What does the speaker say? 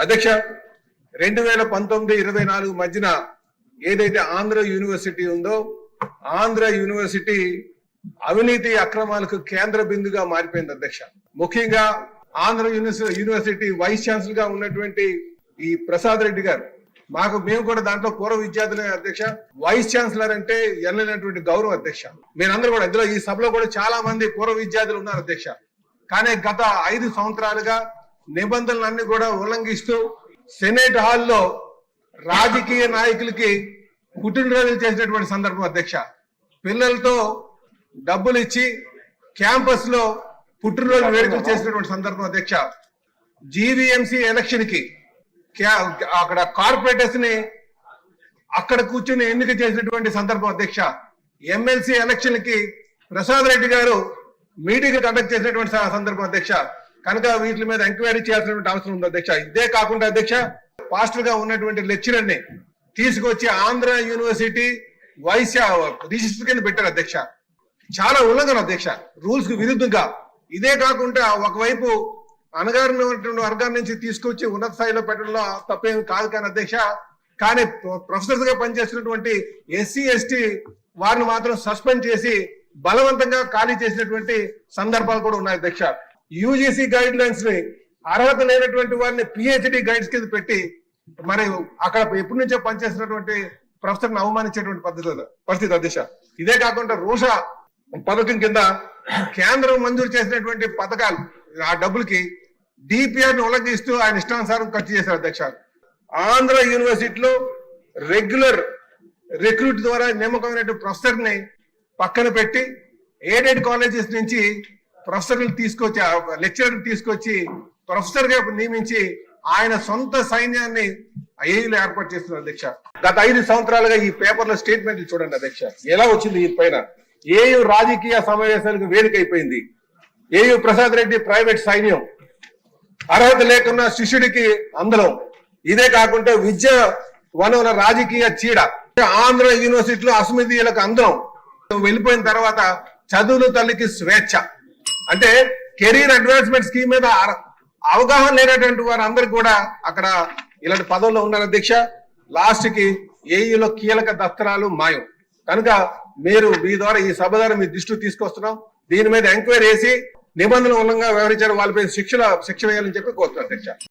అధ్యక్ష రెండు వేల పంతొమ్మిది ఇరవై నాలుగు మధ్యన ఏదైతే ఆంధ్ర యూనివర్సిటీ ఉందో ఆంధ్ర యూనివర్సిటీ అవినీతి అక్రమాలకు కేంద్ర బిందుగా మారిపోయింది అధ్యక్ష. ముఖ్యంగా ఆంధ్ర యూనివర్సి- యూనివర్సిటీ వైస్ ఛాన్సలర్గా ఉన్నటువంటి ఈ ప్రసాద్ రెడ్డి గారు మాకు మేము కూడా దాంట్లో పూర్వ విద్యార్థులే అధ్యక్ష. వైస్ ఛాన్సలర్ అంటే ఎనలేనటువంటి గౌరవం అధ్యక్ష. మీరందరూ కూడా ఇందులో ఈ సభలో కూడా చాలా మంది పూర్వ విద్యార్థులు ఉన్నారు అధ్యక్ష. కానీ గత ఐదు సంవత్సరాలుగా నిబంధనలన్నీ కూడా ఉల్లంఘిస్తూ సెనేట్ హాల్లో రాజకీయ నాయకులకి పుట్టినరోజులు చేసినటువంటి సందర్భం అధ్యక్ష. పిల్లలతో డబ్బులు ఇచ్చి క్యాంపస్లో పుట్టినరోజు వేడుకలు చేసినటువంటి సందర్భం అధ్యక్ష. జీవీఎంసీ ఎలక్షన్కి క్యా- అక్కడ కార్పొరేటర్స్ని అక్కడ కూర్చుని ఎన్నిక చేసినటువంటి సందర్భం అధ్యక్ష. ఎమ్మెల్సీ ఎలక్షన్కి ప్రసాద్ రెడ్డి గారు మీటింగ్ కండక్ట్ చేసినటువంటి సందర్భం అధ్యక్ష. కనుక వీటి మీద ఎంక్వైరీ చేయాల్సినటువంటి అవసరం ఉంది అధ్యక్ష. ఇదే కాకుండా అధ్యక్ష పాస్టర్గా ఉన్నటువంటి లెక్చరర్ని తీసుకొచ్చి ఆంధ్ర యూనివర్సిటీ వైస్ రిజిస్టర్ కింద పెట్టారు అధ్యక్ష. చాలా ఉల్లంఘన అధ్యక్ష రూల్స్కు విరుద్ధంగా. ఇదే కాకుండా ఒకవైపు అనగారిన వర్గాల నుంచి తీసుకొచ్చి ఉన్నత స్థాయిలో పెట్టడంలో తప్పేం కాదు కానీ అధ్యక్ష కానీ ప్రొఫెసర్స్గా పనిచేస్తున్నటువంటి ఎస్సీ ఎస్టీ వారిని మాత్రం సస్పెండ్ చేసి బలవంతంగా ఖాళీ చేసినటువంటి సందర్భాలు కూడా ఉన్నాయి అధ్యక్ష. యూజీసీ గైడ్ లైన్స్ని అర్హత లేనటువంటి వారిని పిహెచ్డి గైడ్స్ కింద పెట్టి మరి అక్కడ ఎప్పటి నుంచో పనిచేస్తున్నటువంటి ప్రొఫెసర్ అవమానించేటువంటి పద్ధతి పరిస్థితి అధ్యక్ష ఇదే కాకుండా రోషా పథకం కింద కేంద్రం మంజూరు చేసినటువంటి పథకాలు ఆ డబ్బులకి డిపిఆర్ని ఉల్లంఘిస్తూ ఆయన ఇష్టానుసారం ఖర్చు చేశారు అధ్యక్ష. ఆంధ్ర యూనివర్సిటీలో రెగ్యులర్ రిక్రూట్ ద్వారా నియమకమైనటువంటి ప్రొఫెసర్ని పక్కన పెట్టి ఎయిడెడ్ కాలేజెస్ నుంచి ప్రొఫెసర్ని తీసుకొచ్చి లెక్చరర్ తీసుకొచ్చి ప్రొఫెసర్గా నియమించి ఆయన సొంత సైన్యాన్ని ఏఈలో ఏర్పాటు చేస్తున్నారు అధ్యక్ష. గత ఐదు సంవత్సరాలుగా ఈ పేపర్ల స్టేట్మెంట్లు చూడండి అధ్యక్ష. ఎలా వచ్చింది ఈ పైన? ఏయు రాజకీయ సమావేశాలకు వేదిక అయిపోయింది ఏయు ప్రసాద్ రెడ్డి ప్రైవేట్ సైన్యం. అర్హత లేకున్న శిష్యుడికి అందరం ఇదే కాకుండా విద్య వనరుల రాజకీయ చీడ. ఆంధ్ర యూనివర్సిటీలో అసమితీయులకు అందరం వెళ్ళిపోయిన తర్వాత చదువులు తల్లికి స్వేచ్ఛ. అంటే కెరీర్ అడ్వాన్స్మెంట్ స్కీమ్ మీద అవగాహన లేనటువంటి వారందరికీ కూడా అక్కడ ఇలాంటి పదవుల్లో ఉన్నారు అధ్యక్ష లాస్ట్కి ఏఈలో కీలక దస్త్రాలు మాయం. కనుక మీరు మీ ద్వారా ఈ సభ ద్వారా మీ దృష్టి తీసుకొస్తున్నాం. దీని మీద ఎంక్వైరీ చేసి నిబంధనలు ఉల్లంఘన వ్యవహరించారు. వాళ్ళపై శిక్షణ శిక్ష వేయాలని చెప్పి కోరుతున్నారు అధ్యక్ష